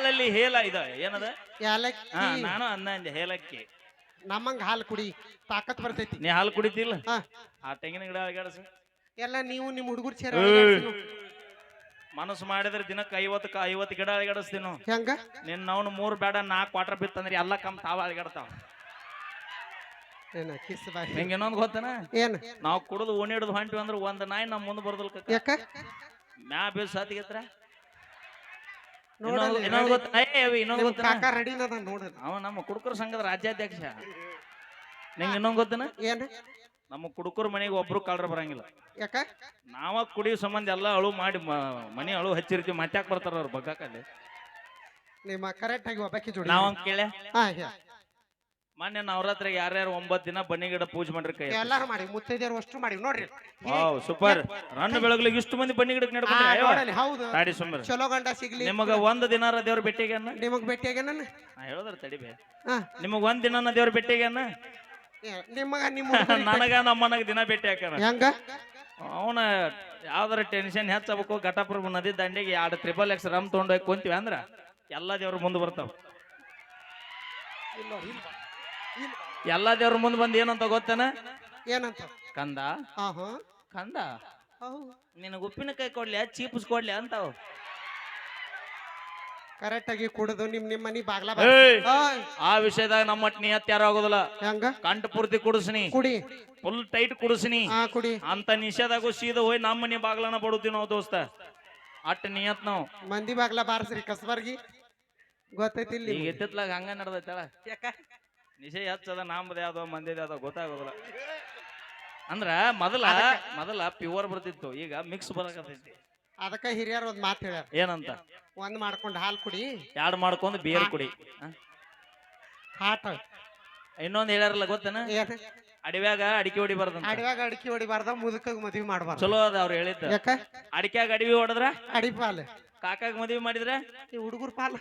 ಹಾಲಲ್ಲಿ ಹೇಲ ಇದ ಏನದ? ಹಾ ನಾನು ಅನ್ನ ಅಂದೆ ಹೇಲಕ್ಕಿ. ನಮ್ಮಂಗ ಹಾಲು ಕುಡಿ ತಾಕತ್ ಬರ್ತೈತಿ. ನೀ ಹಾಲು ಕುಡಿತಿಲ್ಲ? ಹಾ. ಆ ತೆಂಗಿನ ಗಿಡ ಅಳಗಾಡಸ. ಎಲ್ಲ ನೀವು ನಿಮ್ ಹುಡುಗರು ಸೇರ. ಮನಸ್ಸು ಮಾಡಿದ್ರೆ ದಿನಕ್ಕೆ ಐವತ್ತಕ್ಕ ಐವತ್ತು ಗಿಡ ಅಳಗಾಡಿಸ್ತೀವಿ ನಾವು ಹೆಂಗ? ನಿನ್ನ ಅವನು ಮೂರ್ ಬೇಡ ನಾಲ್ಕು ವಾಟರ್ ಬಿತ್ತಂದ್ರೆ ಎಲ್ಲ ಕಮ್ ತಾವ ಅಳಗಾಡ್ತಾವ. ಏನ ಕಿಸ್ ಬಾಯಿ. ನಿಂಗೆ ಇನ್ನೊಂದು ಗೊತ್ತನ? ಏನ್? ನಾವು ಕುಡಿದು ಓಣಿ ಹಿಡಿದು ಹೊಂಟಿವಿ ಅಂದ್ರೆ ಒಂದು ನಾಯಿ ನಮ್ಮ ಮುಂದೆ ಬರ್ದಲ್ ಕಕ್ಕ ಯಾಕ? ಮ್ಯಾ ಬೀಸ್ ಇನ್ನೊಂದು ಗೊತ್ತ ಏ ಅವಿ ಇನ್ನೊಂದು ನಮ್ಮ ಕುಡುಕರ ಸಂಘದ ರಾಜ್ಯಾಧ್ಯಕ್ಷ. ನಿಂಗೆ ಇನ್ನೊಂದ್ ಗೊತ್ತನ? ಏನ್? ನಮ್ಮ ಕುಡುಕರ ಮನೆಗೆ ಒಬ್ರು ಕಳ್ರ ಬರಂಗಿಲ್ಲ. ಯಾಕ? ನಾವ ಕುಡಿಯೋ ಸಂಬಂಧ ಎಲ್ಲ ಅಳು ಮಾಡಿ ಮನೆ ಅಳು ಹಚ್ಚಿರ್ತೀವಿ ಮತ್ತ್ಯಾಕ್ ಬರ್ತಾರ ಅವ್ರು ಬಗ್ಗಾಕಲ್ಲಿ? ನಿಮ್ಮ ಕರೆಕ್ಟ್ ಆಗಿ ಒಬ್ಬಾಕಿ ಜೋಡಿ ನಾವ್ ಕೇಳೆ ಹೇ. ಮೊನ್ನೆ ನವರಾತ್ರಿ ಯಾರ್ಯಾರು ಒಂಬತ್ತು ದಿನ ಬನ್ನಿ ಗಿಡ ಪೂಜೆ ಮಾಡ್ರಿ ಕೈ ಎಲ್ಲಾರು ಮಾಡಿ ಮುತ್ತೈದೆಯರು ಅಷ್ಟು ಮಾಡಿ ನೋಡ್ರಿ. Wow super. ರನ್ ಬೆಳಗ್ಲಿಗೆ ಇಷ್ಟು ಮಂದಿ ಬನ್ನಿ ಗಿಡಕ್ಕೆ ಆ, ನಡ್ಕೊಂಡ್ರೆ? ನೋಡಲ್ಲಿ ಹೌದು. ತಾಡಿ ಸುಮ್ಮನೆ ಚಲೋ ಗಂಡ ಸಿಗ್ಲಿ. ನಿಮಗ ಒಂದ್ ದಿನಾರ ದೇವ್ರ ಭೇಟಿಗೆ ಅನ್ನ? ನಿಮಗ್ ಭೇಟಿಯಾಗ ನನ್ನ ನಾ ಹೇಳದ್ರ ತಡಿಬೇ ಹಾ ನಿಮಗ್ ಒಂದ್ ದಿನ ದೇವ್ರ ಭೇಟಿಗೆ ಅನ್ನ? ಏ, ನಿಮಗ ನಿಮ್ಮ ನನಗ ನಮ್ಮನಗ ದಿನ ಭೇಟಿ ಹಾಕ ಹೆಂಗ? ಅವನ ಯಾವ್ದಾರ ಟೆನ್ಷನ್ ಹೆಚ್ಚಬೇಕು ಘಟಪ್ರಭು ನದಿ ದಂಡೆಗೆ ಎರಡು ತ್ರಿಬಲ್ ಎಕ್ಸ್ ರಮ್ ತೊಗೊಂಡೋಗಿ ಕುಂತೀವಿ ಅಂದ್ರ ಎಲ್ಲಾ ದೇವ್ರ ಮುಂದೆ ಬರ್ತಾವ. ಎಲ್ಲಾ ದೇವ್ರ ಮುಂದೆ ಬಂದ್ ಏನಂತ ಗೊತ್ತೇನ? ಏನಂತ? ಕಂದ. ಹಾ ಹಾ ಕಂದ ನಿನಗೆ ಉಪ್ಪಿನಕಾಯಿ ಕೊಡ್ಲಿ ಚೀಪ್ಸ್ ಕೊಡ್ಲಿ ಅಂತಾವ. ಕರೆಕ್ಟ್ ಆಗಿ ಕುಡಿದು ನಿಮ್ ನಿಮ್ ಮನಿ ಬಾಗ್ಲ ಏಯ್! ಓಯ್, ಆ ವಿಷಯದಾಗ ನಮ್ಮ ಮಟ್ ನಿಯತ್ ಆಗುದಿಲ್ಲ ಆಗೋದಿಲ್ಲ. ಹೆಂಗ? ಕಂಠ ಪೂರ್ತಿ ಕುಡಿಸ್ನಿ. ಕುಡಿ. ಫುಲ್ ಟೈಟ್ ಕುಡಿಸ್ನಿ. ಹಾ ಕುಡಿ. ಅಂತ ನಿಷೇಧಾಗೂ ಸೀದಾ ಹೋಗಿ ನಮ್ ಮನಿ ಬಾಗ್ಲನ ಬಡುತ್ತೀವಿ ನಾವು ದೋಸ್ತ. ಅಟ್ ನಿಯತ್ ನಾವು. ಮಂದಿ ಬಾಗ್ಲ ಬಾರಸ್ರಿ ಕಸ್ಬರ್ಗಿ. ಗೊತ್ತೈತಿ ಇಲ್ಲಿ ಈಗ ಎತ್ತಿತ್ಲಾಗ ಹಂಗ ನಡ್ದೈತಳ ನಿಷೇಧ ಹೆಚ್ಚದ ನಾಮದ ಯಾವ್ದೋ ಮಂದಿದ ಯಾವ್ದೋ ಗೊತ್ತಾಗೋದಿಲ್ಲ. ಅಂದ್ರ ಮೊದಲ ಮೊದಲ ಪ್ಯೂರ್ ಬರ್ತಿತ್ತು ಈಗ ಮಿಕ್ಸ್ ಬರಕತ್ತೈತಿ. ಅದಕ್ಕ ಹಿರಿಯರು ಒಂದ್ ಮಾತು ಹೇಳ್ಯಾರ. ಏನಂತ? ಒಂದ್ ಮಾಡ್ಕೊಂಡು ಹಾಲು ಕುಡಿ. ಎರಡು ಮಾಡ್ಕೊಂಡು ಬೇರ್ ಕುಡಿ. ಹಾಟ. ಇನ್ನೊಂದು ಹೇಳ್ಯಾರಲ್ಲ ಗೊತ್ತೇನ? ಏನ್? ಅಡವ್ಯಾಗ ಅಡಿಕೆ ಹೊಡಿಬಾರ್ದಂತ ಅಡವ್ಯಾಗ ಅಡಿಕೆ ಹೊಡಿಬಾರ್ದ ಮುದುಕಾಗ ಮದ್ವಿ ಮಾಡಬಾರ್ದು. ಚಲೋ ಅದ ಅವ್ರು ಹೇಳಿದ್ದ. ಯಾಕ? ಅಡಿಕ್ಯಾಗ ಅಡವಿ ಹೊಡೆದ್ರ? ಅಡಿ ಪಾಲ್ ಕಾಕಾಗ ಮದ್ವಿ ಮಾಡಿದ್ರ? ಈ ಹುಡುಗರ ಪಾಲ್.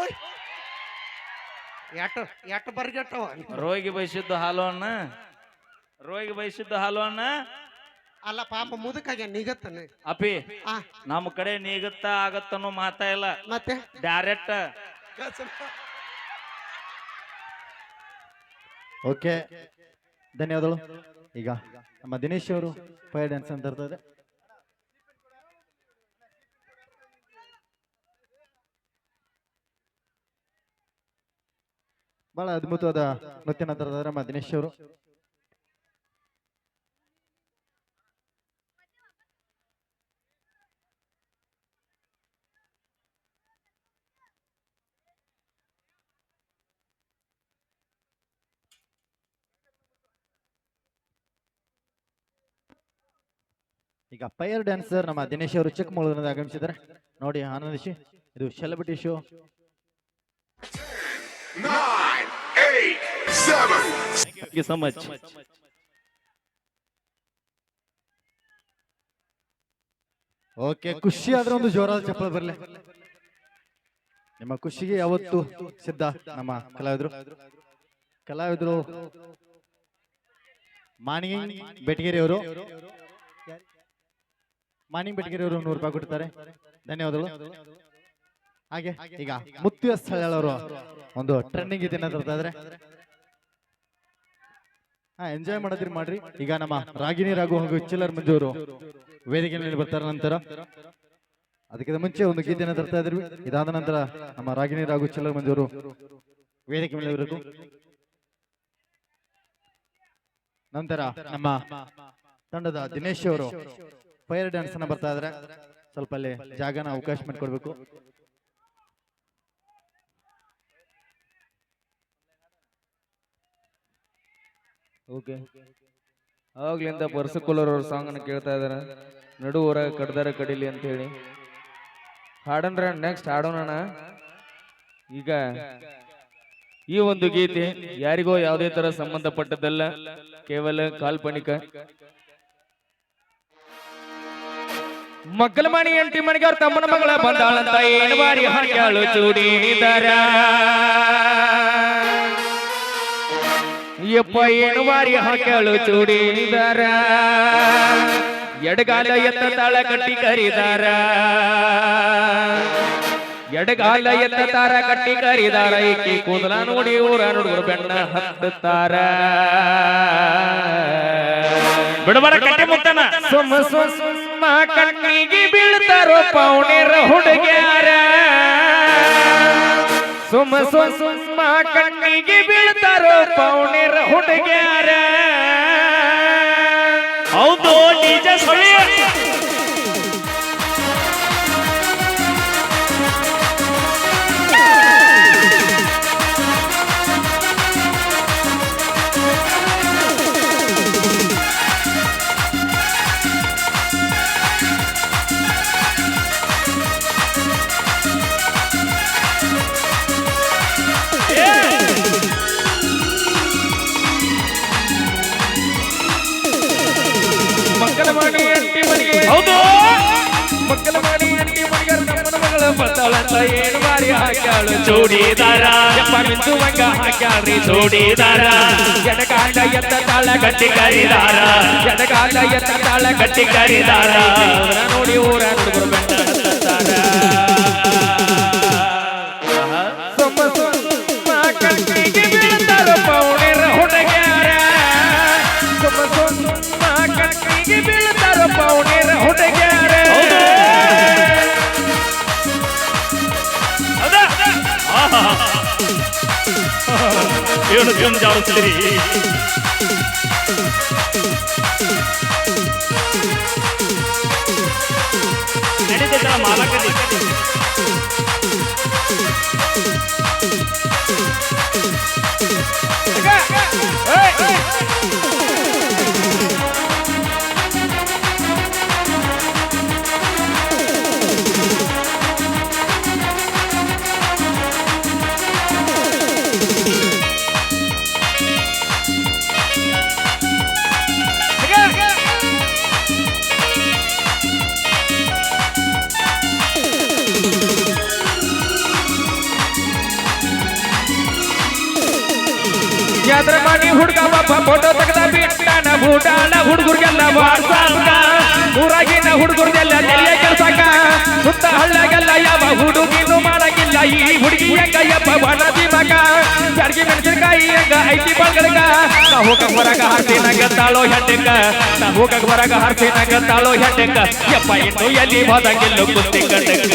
ಓಯ್! ಎಟ್ಟು ಎಟ್ಟು ಬರ್ಗೆಟ್ಟವ ರೋಗಿ ಬಯಸಿದ್ದ ಹಾಲು ಅಣ್ಣ. ರೋಗಿ ಬಯಸಿದ್ದ ಹಾಲು ಅಣ್ಣ. ಅಲ್ಲ ಪಾಪ ಮುದುಕಾಗೆ ನಿಗತ್ತನ. ಅಪಿ ಆ. ನಮ್ಮ ಕಡೆ ನೀಗತ್ತ ಆಗತ್ತನೋ ಮಾತಾ ಇಲ್ಲ. ಮತ್ತೆ? ಡೈರೆಕ್ಟ್. ಓಕೆ ಧನ್ಯವಾದಗಳು. ಈಗ ನಮ್ಮ ದಿನೇಶ್ ಅವರು ಫೈರ್ ಡ್ಯಾನ್ಸ್ ಅಂತ ಇರ್ತದೆ. ಬಹಳ ಅದ್ಭುತವಾದ ನೃತ್ಯ ನಂತರ ನಮ್ಮ ದಿನೇಶ್ ಅವರು. ಈಗ ಫೈರ್ ಡ್ಯಾನ್ಸರ್ ನಮ್ಮ ದಿನೇಶ್ ಅವರು ಚಿಕ್ಕಮಗಳೂರಿನಿಂದ ಆಗಮಿಸಿದ್ದಾರೆ. ನೋಡಿ, ಆನಂದಿಸಿ, ಇದು celebrity show nine, Thank you so much. Okay ಖುಷಿ ಆದ್ರೆ ಒಂದು ಜೋರಾದ ಚಪ್ಪಲ್ ಬರಲಿ. ನಿಮ್ಮ ಖುಷಿಗೆ ಯಾವತ್ತು ಸಿದ್ಧ ನಮ್ಮ ಕಲಾವಿದರು. ಕಲಾವಿದರು ಮಾಣಿ ಬೆಟಗೇರಿ ಅವರು ಮಾಣಿ ಬೆಟಗೇರಿ ಅವರು ನೂರು ರೂಪಾಯಿ ಕೊಡ್ತಾರೆ. ಧನ್ಯವಾದಗಳು. ಹಾಗೆ ಈಗ ಮುತ್ತು ಅವರು ಒಂದು ಟ್ರೆಂಡಿಂಗ್ ಇದನ್ನ ತರ್ತಾ ಇದ್ರೆ. ಹಾ ಎಂಜಾಯ್ ಮಾಡೋದ್ರಿ ಮಾಡ್ರಿ. ಈಗ ನಮ್ಮ ರಾಗಿಣಿ ರಾಘು ಹಾಗೂ ಚಿಲ್ಲರ್ ಮಂಜೂರು ವೇದಿಕೆ ಮೇಲೆ ಬರ್ತಾರೆ ನಂತರ. ಅದಕ್ಕಿಂತ ಮುಂಚೆ ಒಂದು ಗೀತೆಯನ್ನು ತರ್ತಾ ಇದ್ರಿ. ಇದಾದ ನಂತರ ನಮ್ಮ ರಾಗಿಣಿ ರಾಘು ಚಿಲ್ಲರ್ ಮಂಜೂರು ವೇದಿಕೆ ಮೇಲೆ ಇರಬೇಕು. ನಂತರ ನಮ್ಮ ತಂಡದ ದಿನೇಶ್ ಅವರು ಫೈರ್ ಡ್ಯಾನ್ಸ್ ಅನ್ನ ಬರ್ತಾ ಇದ್ರೆ. ಸ್ವಲ್ಪ ಅಲ್ಲಿ ಜಾಗನ ಅವಕಾಶ ಮಾಡಿಕೊಡ್ಬೇಕು. ಓಕೆ ಆಗ್ಲಿಂದ ಪರ್ಸಕುಲರ್ ಅವ್ರ ಸಾಂಗ್ ಅನ್ನ ಕೇಳ್ತಾ ಇದಾರೆ. ನಡು ಊರ ಕಡ್ದಾರ ಕಡಿಲಿ ಅಂತ ಹೇಳಿ. ಹಾಡನ್ರ ನೆಕ್ಸ್ಟ್ ಹಾಡೋಣ ಈಗ ಈ ಒಂದು ಗೀತೆ ಯಾರಿಗೋ ಯಾವುದೇ ತರ ಸಂಬಂಧಪಟ್ಟದಲ್ಲ ಕೇವಲ ಕಾಲ್ಪನಿಕ. ಮಕ್ಕಳ ಮಣಿ ಎಂಟಿ ಮಣಿಗೆ ಅವ್ರ ತಮ್ಮನ ಮಗಳ ಬಂದಾಳಂತ ಏನು ಬಾರಿ ಹಾಕ್ಯಾಳು ಚೂಡಿದಾರ ಏನು ಬಾರಿ ಹಾಕ್ಯಾಳು ಚೂಡಿದಾರ ಎಡಗಾಲ ಎತ್ತ ತಾಳ ಕಟ್ಟಿ ಕರಿದಾರ ಎಡಗಾಲ ಎತ್ತ ತಾರ ಕಟ್ಟಿ ಕರಿದಾರ ಈಕಿ ಕೂದಲ ನೋಡಿ ಊರ ಹುಡುಗರು ಬೆಣ್ಣ ಹತ್ತುತ್ತಾರ ಬಿಡಬಾರ ಕಟ್ಟಿ ಮುಕ್ತಾನ ಸುಮ್ಮ ಸುಮ್ಮ ಕಣ್ಣಿಗೆ ಬೀಳ್ತಾರೋ ಪೌಣಿರ ಹುಡುಗ್ಯಾರ ಸುಮ್ಮ ಸುಮ್ಮ ಕಣ್ಣಿಗೆ ಬೀಳ್ತಾರೋ ಪೌಣಿರ ಹುಡುಗ್ಯಾರ? ಹೌದು ನಿಜ ಸುಳಿ ಏನು ಬಾರಿ ಹಾಕ್ಯಾಳು ಚೂಡಿದಾರ ಯಪ್ಪ ಮಿಂಚು ಮಂಗ ಹಾಕ್ಯಾಳ್ರಿ ಚೂಡಿದಾರ ಎಡಗಾಲ ಎತ್ತ ತಾಳ ಕಟ್ಟಿ ಕರಿದಾರ ಎಡಗಾಲ ಎತ್ತ ತಾಳ ಕಟ್ಟಿ ಕರಿದಾರ ಊರ ನೋಡಿ ಊರ ಹುಡುಗರು ಏನು ಜನ ಫೋಟೋ ತೆಗೆದ ಬಿಟ್ಟಾನ ಬೂಟಾನ ಹುಡುಗರಿಗೆಲ್ಲ ವಾಟ್ಸಾಪ್ಗ, ಊರಾಗಿನ ಹುಡುಗರಿಗೆಲ್ಲ ನೆಲ್ಲ ಕೆಲಸಕ ಸುತ್ತ ಹಳ್ಳಗೆಲ್ಲ ಯಾವ ಹುಡುಗಿನೂ ಮಾಡಕ್ಕಿಲ್ಲ ಈ ಹುಡುಗಿ ಹೆಂಗ ಬಣದಿ ಮಗ ಜರ್ಗಿ ಮೆಣಸಿನಕಾಯಿ ಹೆಂಗ ಐತಿ ಬಳಗಡ್ಗ ಹೋಗಕ್ ಬರಗ ಹಾಕ್ತಿ ನಂಗ ತಾಳೋ ಹೆಡ್ಡಂಗ ನಾ ಹೋಗಕ್ ಬರಗ ತಾಳೋ ಯಪ್ಪ ಇನ್ನು ಎಲ್ಲಿ ಹೋದಂಗಿಲ್ಲ ಕುಸ್ತಿ ಕಟ್ಟಂಗ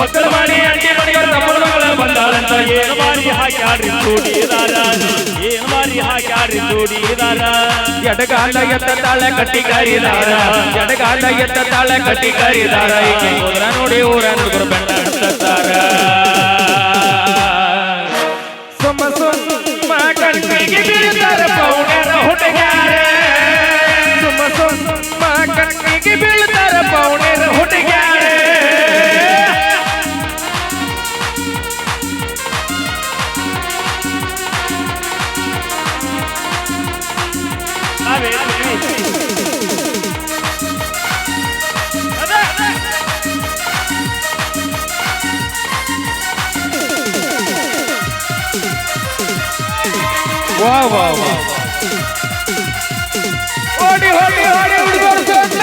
ಮಕ್ಕಳ ಮಾಡಿ ಅಂಟಿ ಮನೆಗೆ ತಮ್ಮನ ಮಗಳ ಬಂದಾಳಂತ ಏನು ಮಾಡಿ ಹಾಕ್ಯಾಡ್ರಿ ಚೂಡಿದಾರ ಏನು ಮಾಡಿ ಹಾಕ್ಯಾಡ್ರಿ ಚೂಡಿದಾರ ಎಡಗಾಲ ಎತ್ತ ತಾಳ ಕಟ್ಟಿ ಕರಿದಾರ. ಎಡಗಾಲ ಎತ್ತ ತಾಳ ಕಟ್ಟಿ ಕರಿದಾರ. ಹೋದ್ರ ನೋಡಿ ಊರ ಹುಡುಗರು ಬೆಣ್ಣ ಹತ್ತತ್ತಾರ? ಸುಮ್ಮ ಸುಮ್ಮ ಕಣ್ಣಿಗೆ ಬೀಳ್ತಾರ ಪೌಣ್ಯರ ವಾ ವಾ ವಾ ಓಡಿ ಓಡಿ ಓಡಿ ಹುಡುಗರು ಸೋತ್ಲ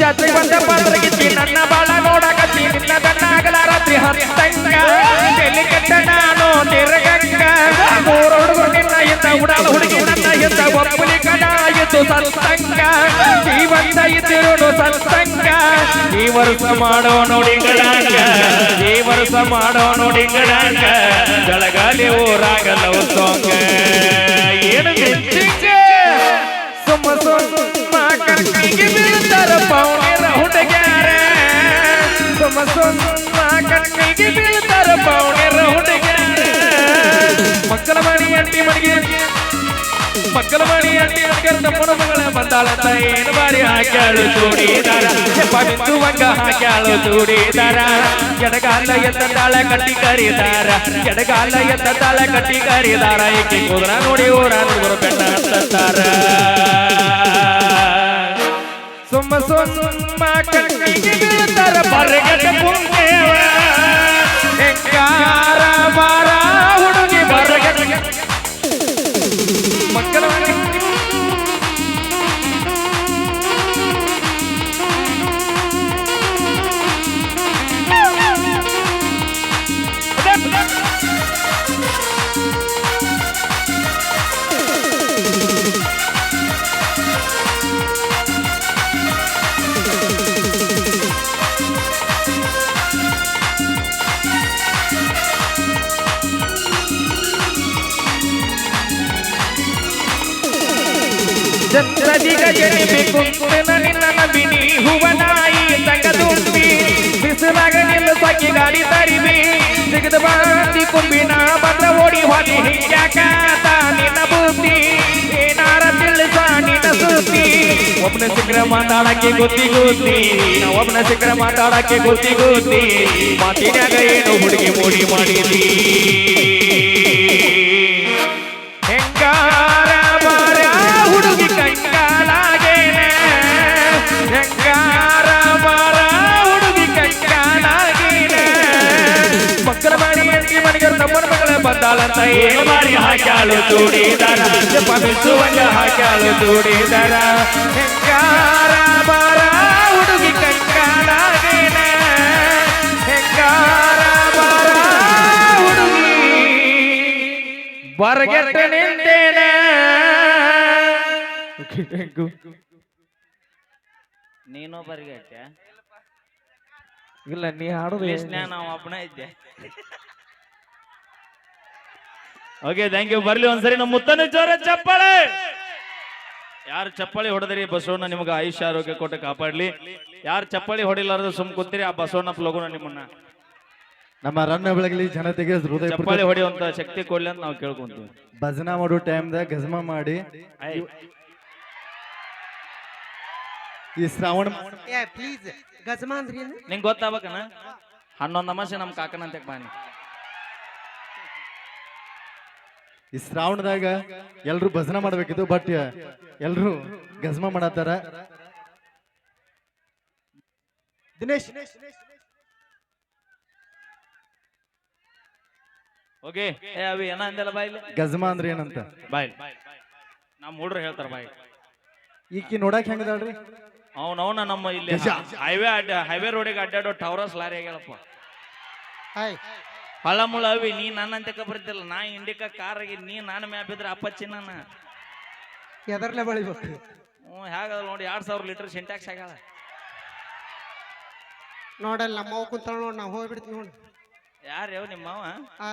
ಜಾತ್ರೆ ಬಂದ ಪಾತ್ರಗಿತ್ತಿ ನನ್ನ ಬಾಳ ನೋಡಕತ್ತಿ ನಿನ್ನ ದಣ್ಣ ಆಗಲ ರಾತ್ರಿ ಹತ್ತಂಗ ಎಲ್ಲಿ ಕೆಟ್ಟ ನಾನು ತಿರಗಂಗ ಮೂರು ಹುಡುಗರು ನಿನ್ನ ಇಂದ ಉಡಾಲ ಹುಡುಗಿ ನನ್ನ ಇಂದ ಒಬ್ಬಲಿ ಕಡ ಇದ್ದು ಸತ್ಸಂಗ ಜೀವಂತ ಇದ್ದಿರುಳು ಸತ್ಸಂಗ ಈ ವರ್ಷ ಮಾಡೋ ನೋಡಿ ಗಡಾಂಗ ಈ ವರ್ಷ ಮಾಡೋ ನೋಡಿ ಗಡಾಂಗ ಬೆಳಗಾಲಿ ಊರಾಗಲ್ಲ ಸೋಂಗ ಏನು ಮಿಂಚಿಂಗ ಸುಮ್ಮ ಸುಮ್ಮ ಕಣ್ಣಿಗೆ ಬೀಳ್ತಾರ ಪೌಣಿರ ಹುಡುಗ್ಯಾರ ಸುಮ್ಮ ಸುಮ್ಮ ಕಣ್ಣಿಗೆ ಬೀಳ್ತಾರ ಪೌಣಿರ ಹುಡುಗ್ಯಾರ ಮಕ್ಕಳ ಮಣಿ ಅಂಟಿ ಮಣಿಗೆ ಮಕ್ಕಳ ಮಣಿ ಅಂಟಿ ಅಂಕರ್ ತಮ್ಮನ ಮಗಳ ಬಂದಾಳಂತ ಏನು ಬಾರಿ ಹಾಕ್ಯಾಳು ಚೂಡಿದಾರ ಹೆಪ್ಪ ಬಿತ್ತುವಂಗ ಹಾಕ್ಯಾಳು ಚೂಡಿದಾರ ಎಡಗಾಲ ಎತ್ತ ತಾಳ ಕಟ್ಟಿ ಕರಿದಾರ ಎಡಗಾಲ ಎತ್ತ ತಾಳ ಕಟ್ಟಿ ಕರಿದಾರ ಏಕೆ ಕುದುರ ನೋಡಿ ಊರ ನುಗ್ರು ಬೆಟ್ಟ ಹತ್ತತ್ತಾರ ಸುಮ್ಮ ಸುಮ್ಮ ಕಣ್ಣಿಗೆ ಬೀಳ್ತಾರ ಬರಗಟ್ಟ ಕುಂತೇವ ಹೆಂಗಾರ ಚಂದ್ರದಿಗ ಜನಿಬೇಕು ನಿನ್ನ ನಂಬಿನಿ ಹೂವನಾಯಿ ತಂಗದುಂಬಿ ಬಿಸಿಲಾಗ ನಿಲ್ಲ ಸಕ್ಕಿ ಗಾಡಿ ತರಿಬಿ ಸಿಗದ ಬಾಂದಿ ಕುಂಬಿನ ಒಬ್ಬನ ಶಿಖರ ಮಾತಾಡಕ್ಕೆ ಗೊತ್ತಿ ಗೊತ್ತಿ ಒಬ್ಬನ ಸಿಕ್ಕರ ಮಾತಾಡಕ್ಕೆ ಗೊತ್ತಿ ಗೊತ್ತಿ ಮಾತಿನಾಗ ಏನು ಹುಡುಗಿ ಮೂಡಿ ಮಾಡಿದಿ? ಏನು ಮಾರಿ ಹಾಕ್ಯಾಳು ಚೂಡಿದಾರ. ಪಮಿಸುವಂಗ ಹಾಕ್ಯಾಳು ಚೂಡಿದಾರ. ಹೆಂಗಾರ ಬಾರ ಹುಡುಗಿ ಹೆಂಗಾರ ಬಾರ ಹುಡುಗಿ ಬರಗೆಟ್ಟ ನಿಂತೇನೆ. ನೀನು ಬರ್ಗಟ್ಟೆ. ಇಲ್ಲ ನೀ ಹಾಡೋದು ನಾವು ಒಬ್ಬನೇ ಇದ್ದೆ. ಓಕೆ ಥ್ಯಾಂಕ್ ಯು ಬರ್ಲಿ ಒಂದ್ಸರಿ ನಮ್ಮ ಮುತ್ತನ ಜೋರ ಚಪ್ಪಾಳೆ. ಯಾರು ಚಪ್ಪಾಳಿ ಹೊಡೆದ್ರಿ? ಬಸವಣ್ಣ ನಿಮ್ಗೆ ಆಯುಷ್ಯ ಆರೋಗ್ಯ ಕೊಟ್ಟು ಕಾಪಾಡ್ಲಿ. ಯಾರು ಚಪ್ಪಾಳಿ ಹೊಡಿಲಾರ್ದು ಸುಮ್ ಕೂತಿರಿ ಆ ಬಸವಣ್ಣ ಲಗುನ ನಿಮ್ಮನ್ನ. ನಮ್ಮ ರನ್ನ ಬೆಳಗಲಿ ಜನತೆಗೆ ಹೃದಯ ಚಪ್ಪಾಳಿ ಹೊಡೆಯುವಂತ ಶಕ್ತಿ ಕೊಡ್ಲಿ ಅಂತ ನಾವು ಕೇಳ್ಕೊಂತೀವಿ. ಭಜನಾ ಮಾಡೋ ಟೈಮ್ದಾಗ ಗಜಮ ಮಾಡಿ. ಈ ಶ್ರಾವಣ ಪ್ಲೀಸ್ ಗಜಮ ಅಂದ್ರಿ ಏನು ನಿಂಗ್ ಗೊತ್ತಾಗಬೇಕನ? ಹನ್ನೊಂದು ಅಮಾಸೆ ನಮ್ಮ ಅಂತ ಬಾನಿ ಈ ಶ್ರಾವಣದಾಗ ಎಲ್ರು ಭಜನ ಮಾಡ್ಬೇಕಿತ್ತು ಬಟ್ ಎಲ್ರು ಗಜ್ಮ ಮಾಡತ್ತಾರ. ದಿನೇಶ್. ಓಕೆ ಏ ಅವಿ ಏನ ಅಂದಲ್ಲ ಬಾಯ್ಲಿ ಗಜಮ ಅಂದ್ರೆ ಏನಂತ? ಬಾಯ್. ನಮ್ಮ ಹುಡ್ರು ಹೇಳ್ತಾರ ಬಾಯ್. ಈಕಿ ನೋಡಕ್ ಹೆಂಗದಾಳ್ರಿ ಅವನವನ ನಮ್ಮ ಇಲ್ಲಿ ಹೈವೇ ಅಡ್ಡ ಹೈವೇ ರೋಡಿಗೆ ಅಡ್ಡಾಡೋ ಟವರಸ್ ಲಾರಿ ಆಗ್ಯಾಳಪ್ಪ. ಹಾಯ್. ಹಳ್ಳ ಮುಳ್ಳ ಅವಿ ನೀ ನನ್ನಂತೆ ಬರ್ತಿಲ್ಲ? ನಾ ಇಂಡಿಕ ಕಾರ್ ಆಗಿ ನೀ ನಾನು ಮ್ಯಾಪ್ ಇದ್ರೆ ಅಪ್ಪಚ್ಚಿ ನಾನು. ಎದರ್ಲೆ ಬಳಿಬೇಕು? ಹ್ಞೂ ಹೇಗದ ನೋಡಿ ಎರಡ್ ಸಾವಿರ ಲೀಟರ್ ಸಿಂಟ್ಯಾಕ್ಸ್ ಆಗ್ಯಾಳ. ನೋಡಲ್ಲ ನಮ್ಮ ಕುಂತಾಳ ನೋಡಿ ನಾವು ಹೋಗ್ಬಿಡ್ತೀವಿ ನೋಡಿ. ಯಾರು ಯಾವ ನಿಮ್ಮ ಮಾವ? ಆ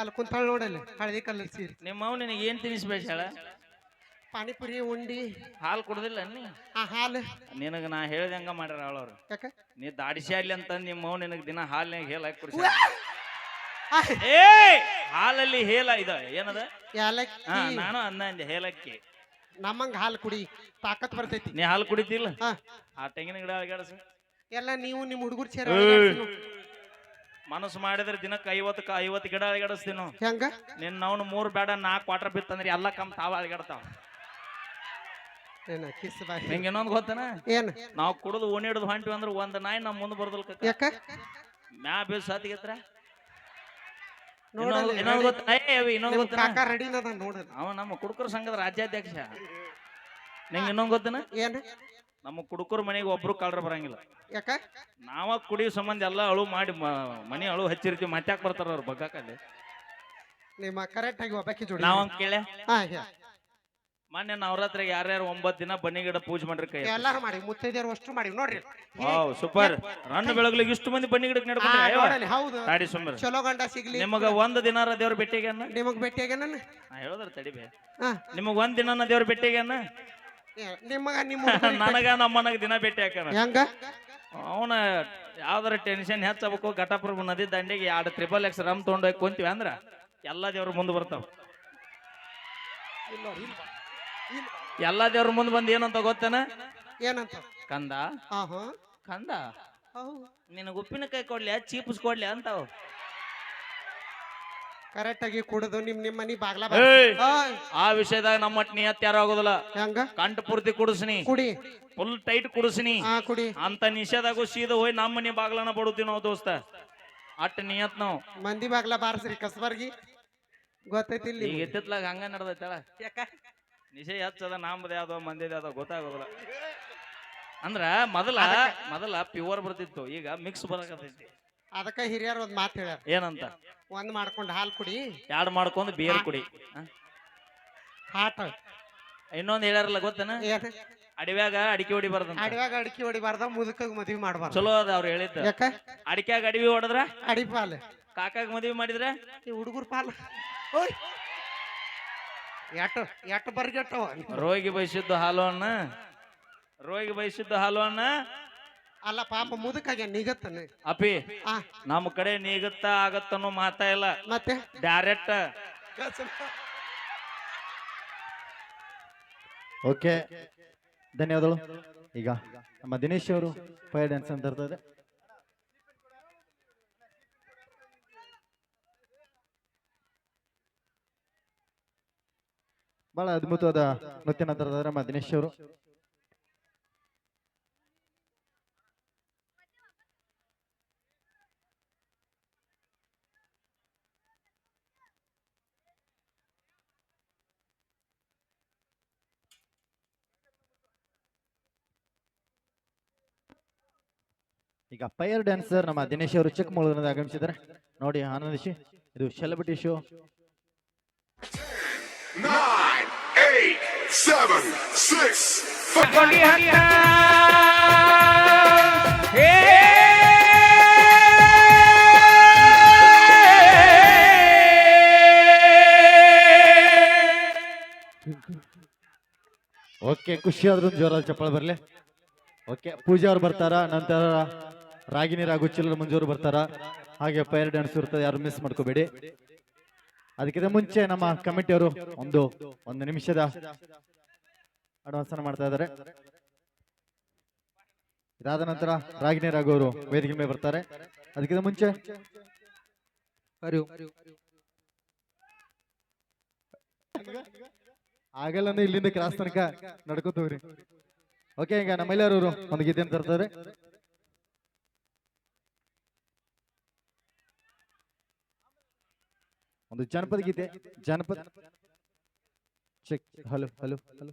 ಅಲ್ಲಿ ಕುಂತಾಳ ನೋಡಲ್ಲ ಹಳದಿ ಕಲರ್ ಸೀರೆ. ನಿಮ್ಮ ನಿನಗೆ ಏನು ತಿನ್ನಿಸ್ಬೇಕು ಹೇಳ? ಪಾನಿಪುರಿ ಉಂಡಿ. ಹಾಲು ಕುಡ್ದಿಲ್ಲ ನೀ? ಆ ಹಾಲು. ನಿನಗೆ ನಾ ಹೇಳ್ದಂಗ ಮಾಡ್ಯಾರ ಅವಳವ್ರು. ಯಾಕೆ? ನೀ ದಾಡಿಸಿ ಅಲ್ಲಿ ಅಂತ ನಿಮ್ಮ ಮಾವ ನಿನಗೆ ದಿನ ಹಾಲಿನಾಗ ಹೇಳಿ ಹಾಕಿ ಕುಡಿಸಿ ಏ ಹಾಲಲ್ಲಿ ಹೇಲ ಇದ ಏನದ? ಹಾ ಏಲಕ್ಕಿ ನಾನು ಅನ್ನ ಅಂದೆ ಹೇಲಕ್ಕಿ. ನಮ್ಮಂಗ ಹಾಲು ಕುಡಿ ತಾಕತ್ ಬರ್ತೈತಿ. ನೀ ಹಾಲು ಕುಡಿತಿಲ್ಲ? ಹಾ. ಆ ತೆಂಗಿನ ಗಿಡ ಅಳಗಾಡಸು. ಎಲ್ಲ ನೀವು ನಿಮ್ಮ ಹುಡುಗರು ಸೇರ. ಮನಸ್ಸು ಮಾಡಿದ್ರೆ ದಿನಕ್ಕೆ ಐವತ್ತಕ್ಕ ಐವತ್ತು ಗಿಡ ಅಳಗಾಡಿಸ್ತೀವಿ ನಾವು ಹೆಂಗ? ನಿನ್ನ ಅವನು ಮೂರ್ ಬೇಡ ನಾಲ್ಕು ಕ್ವಾರ್ಟರ್ ಬಿತ್ತಂದ್ರೆ ಎಲ್ಲ ಕಮ್ ತಾವ ಅಳಗಾಡ್ತಾವ. ಏನ ಕಿಸ್ ಬಾಯ್. ನಿಂಗೆ ಇನ್ನೊಂದು ಗೊತ್ತನ? ಏನ್? ನಾವು ಕುಡಿದು ಓಣಿ ಹಿಡಿದು ಹೊಂಟಿವಿ ಅಂದ್ರೆ ಒಂದ್ ನಾಯಿ ನಮ್ಮ ಮುಂದೆ ಬರ್ದಲ್ ಕಕ್ಕ ಯಾಕ? ಮ್ಯಾ ಬೀಸ್ ಇನ್ನೊಂದು ಗೊತ್ತ ಏ ಅವಿ ಇನ್ನೊಂದು ಕಾಕ ನಮ್ಮ ಕುಡುಕರ ಸಂಘದ ರಾಜ್ಯಾಧ್ಯಕ್ಷ. ನಿಂಗ ಇನ್ನೊಂದು ಗೊತ್ತನ? ಏನ್? ನಮ್ಮ ಕುಡುಕರ ಮನೆಗೆ ಒಬ್ರು ಕಳ್ರ ಬರಂಗಿಲ್ಲ. ಯಾಕ? ನಾವ ಕುಡಿಯೋ ಸಂಬಂಧ ಎಲ್ಲ ಅಳು ಮಾಡಿ ಮ- ಮನೆ ಅಳು ಹಚ್ಚಿರ್ತೀವಿ ಮತ್ತೆ ಬರ್ತಾರ ಅವ್ರು ಬಗ್ಗಾಕಲ್ಲಿ? ನಿಮ್ಮ ಕರೆಕ್ಟ್ ಆಗಿ ಒಬ್ಬಾಕಿ ಜೋಡಿ ನಾವ್ ಕೇಳ ಹಾ ಹೇ. ಮೊನ್ನೆ ನವರಾತ್ರಿಗೆ ಯಾರ್ಯಾರು ಒಂಬತ್ತು ದಿನ ಬನ್ನಿ ಗಿಡ ಪೂಜೆ ಮಾಡ್ರಿ ಕೈ ಎಲ್ಲಾರು ಮಾಡಿ ಮುತ್ತೈದೆಯರು ಅಷ್ಟು ಮಾಡಿ ನೋಡ್ರಿ. Wow super. ರನ್ ಬೆಳಗ್ಲಿಗೆ ಇಷ್ಟು ಮಂದಿ ಬನ್ನಿ ಗಿಡಕ್ಕೆ ನಡ್ಕೊಂಡ್ರೆ? ಹೌದು. ತಾಡಿ ಸುಮ್ಮನೆ ಚಲೋ ಗಂಡ ಸಿಗ್ಲಿ. ನಿಮಗ ಒಂದ್ ದಿನ ದೇವ್ರ ಭೇಟಿಗೆ ಅನ್ನ? ನಿಮಗ್ ಭೇಟಿಯಾಗ ನಾನು ನಾ ಹೇಳದ್ರ ತಡಿಬೆ ನಿಮಗ್ ಒಂದ್ ದಿನ ದೇವ್ರ ಭೇಟಿಗೆ ಅನ್ನ? ಏ, ನಿಮಗ ನಿಮ್ಮ ನನಗ ನಮ್ಮನಗ ದಿನ ಭೇಟಿ ಹಾಕನ ಹೆಂಗ? ಅವನ ಯಾವ್ದಾರ ಟೆನ್ಷನ್ ಹೆಚ್ಚಬೇಕು ಘಟಪ್ರಭು ನದಿ ದಂಡೆಗೆ ಎರಡು ತ್ರಿಬಲ್ ಎಕ್ಸ್ ರಮ್ ತೊಗೊಂಡೋಗಿ ಕುಂತೀವಿ ಅಂದ್ರ ಎಲ್ಲಾ ದೇವ್ರ ಮುಂದೆ ಬರ್ತಾವ. ಇಲ್ಲ ಇಲ್ಲ ಎಲ್ಲಾ ದೇವ್ರ ಮುಂದೆ ಬಂದು ಏನಂತ ಗೊತ್ತೇನ? ಏನಂತ? ಕಂದ. ಹಾ ಹಾ ಕಂದ? ಹೌದು ನಿನಗೆ ಉಪ್ಪಿನಕಾಯಿ ಕೊಡ್ಲಿ ಚೀಪ್ಸ್ ಕೊಡ್ಲಿ ಅಂತಾವ್. ಕರೆಕ್ಟ್ ಆಗಿ ಕುಡಿದು ನಿಮ್ ನಿಮ್ ಮನಿ ಬಾಗ್ಲ ಏಯ್! ಓಯ್, ಆ. ವಿಷಯದಾಗ ನಮ್ಮ ಮಟ್ ನಿಯತ್ ಯಾರು ಆಗೋದಿಲ್ಲ. ಹೆಂಗ? ಕಂಠ ಪೂರ್ತಿ ಕುಡಿಸ್ನಿ. ಕುಡಿ. ಫುಲ್ ಟೈಟ್ ಕುಡಿಸ್ನಿ. ಹಾ ಕುಡಿ. ಅಂತ ನಿಷೇಧಾಗೂ ಸೀದಾ ಹೋಗಿ ನಮ್ಮ ಮನೆ ಬಾಗ್ಲನ ಬಡುತ್ತೀವಿ ನಾವು ದೋಸ್ತ. ಅಟ್ ನಿಯತ್ ನಾವು. ಮಂದಿ ಬಾಗ್ಲ ಬಾರಸ್ರಿ ಕಸ್ಬರ್ಗಿ. ಗೊತ್ತೈತಿ ಇಲ್ಲಿ ಈಗ ಎತ್ತಿತ್ಲಾಗ ಹಂಗ ನಡ್ದೈತಳ ನಿಷೇಧ ಹೆಚ್ಚದ ನಾಮದ ಯಾವ್ದೋ ಮಂದಿದ ಯಾವ್ದೋ ಗೊತ್ತಾಗೋದಿಲ್ಲ. ಅಂದ್ರ ಮೊದಲ ಮೊದಲ ಪ್ಯೂರ್ ಬರ್ತಿತ್ತು ಈಗ ಮಿಕ್ಸ್ ಬರಕತ್ತೈತಿ. ಅದಕ್ಕ ಹಿರಿಯರು ಒಂದ್ ಮಾತು ಹೇಳ್ಯಾರ. ಏನಂತ? ಒಂದ್ ಮಾಡ್ಕೊಂಡು ಹಾಲು ಕುಡಿ. ಎರಡು ಮಾಡ್ಕೊಂಡು ಬೇರ್ ಕುಡಿ. ಹಾಟ. ಇನ್ನೊಂದು ಇನ್ನೊಂದ್ ಹೇಳ್ಯಾರಲ್ಲ ಗೊತ್ತೇನ? ಏನ್? ಅಡವ್ಯಾಗ ಅಡಿಕೆ ಹೊಡಿಬಾರ್ದ ಅಡವ್ಯಾಗ ಅಡಿಕೆ ಹೊಡಿಬಾರ್ದ ಮುದುಕಾಗ ಮದ್ವಿ ಮಾಡಬಾರ್ದು. ಚಲೋ ಅದ ಅವ್ರು ಹೇಳಿದ್ದ. ಯಾಕ? ಅಡಿಕ್ಯಾಗ ಅಡವಿ ಹೊಡೆದ್ರ? ಅಡಿ ಪಾಲ್ ಕಾಕಾಗ ಮದ್ವಿ ಮಾಡಿದ್ರೆ? ಈ ಹುಡುಗರ್ ಪಾಲ್. ಓಯ್! ಎಟ್ಟು ಎಟ್ಟು ಬರ್ಗೆಟ್ಟವ ರೋಗಿ ಬಯಸಿದ್ದ ಹಾಲು ಅಣ್ಣ. ರೋಗಿ ಬಯಸಿದ್ದ ಹಾಲು ಅಣ್ಣ. ಅಲ್ಲ ಪಾಪ ಮುದುಕಾಗೆ ನಿಗತ್ತನೆ. ಅಪಿ ಆ. ನಮ್ಮ ಕಡೆ ನೀಗತ್ತ ಆಗತ್ತನೋ ಮಾತಾ ಇಲ್ಲ. ಮತ್ತೆ? ಡೈರೆಕ್ಟ್ ಓಕೆ ಧನ್ಯವಾದಗಳು. ಈಗ ನಮ್ಮ ದಿನೇಶ್ ಅವರು ಫೈರ್ ಡ್ಯಾನ್ಸ್ ಅಂತ ಇರ್ತದೆ ಬಹಳ ಅದ್ಭುತವಾದ ನೃತ್ಯ ನಂತರ ನಮ್ಮ ದಿನೇಶ್ ಅವರು. ಈಗ ಫೈರ್ ಡ್ಯಾನ್ಸರ್ ನಮ್ಮ ದಿನೇಶ್ ಅವರು ಚಿಕ್ಕಮಗಳೂರಿನಿಂದ ಆಗಮಿಸಿದ್ದಾರೆ. ನೋಡಿ ಆನಂದಿಸಿ, ಇದು celebrity show. Seven, six, five. Okay ಖುಷಿ ಆದ್ರೂ ಜೋರಾದ ಚಪ್ಪಳ ಬರಲಿ. ಓಕೆ ಪೂಜಾ ಅವ್ರು ಬರ್ತಾರ? ನಂತರ ರಾಗಿನಿ ರಾಘು ಚಿಲ್ಲರ ಮಂಜೂರು ಬರ್ತಾರ? ಹಾಗೆ ಫೈರ್ ಡ್ಯಾನ್ಸ್ ಇರ್ತದೆ ಯಾರು ಮಿಸ್ ಮಾಡ್ಕೋಬೇಡಿ. ಅದಕ್ಕಿಂತ ಮುಂಚೆ ನಮ್ಮ ಕಮಿಟಿಯವರು ಒಂದು ಒಂದು ನಿಮಿಷದ ಅಡ್ವಾನ್ಸ್ ಅನ್ನು ಮಾಡ್ತಾ ಇದ್ದಾರೆ. ಇದಾದ ನಂತರ ರಾಗಿಣಿ ರಾಘು ಅವರು ವೇದಿಕೆ ಮೇಲೆ ಬರ್ತಾರೆ. ಅದಕ್ಕಿಂತ ಮುಂಚೆ ಆಗಲ್ಲ ಅಂದ್ರೆ ಇಲ್ಲಿಂದ ಕ್ರಾಸ್ ತನಕ ನಡ್ಕೋತವ್ರಿ ಓಕೆ ಈಗ ನಮ್ಮೆಲ್ಲರೂ ಒಂದು ಗೀತೆಯನ್ನು ತರ್ತಾರೆ ಒಂದು ಜನಪದ ಗೀತೆ. ಜನಪದ. Check hello hello hello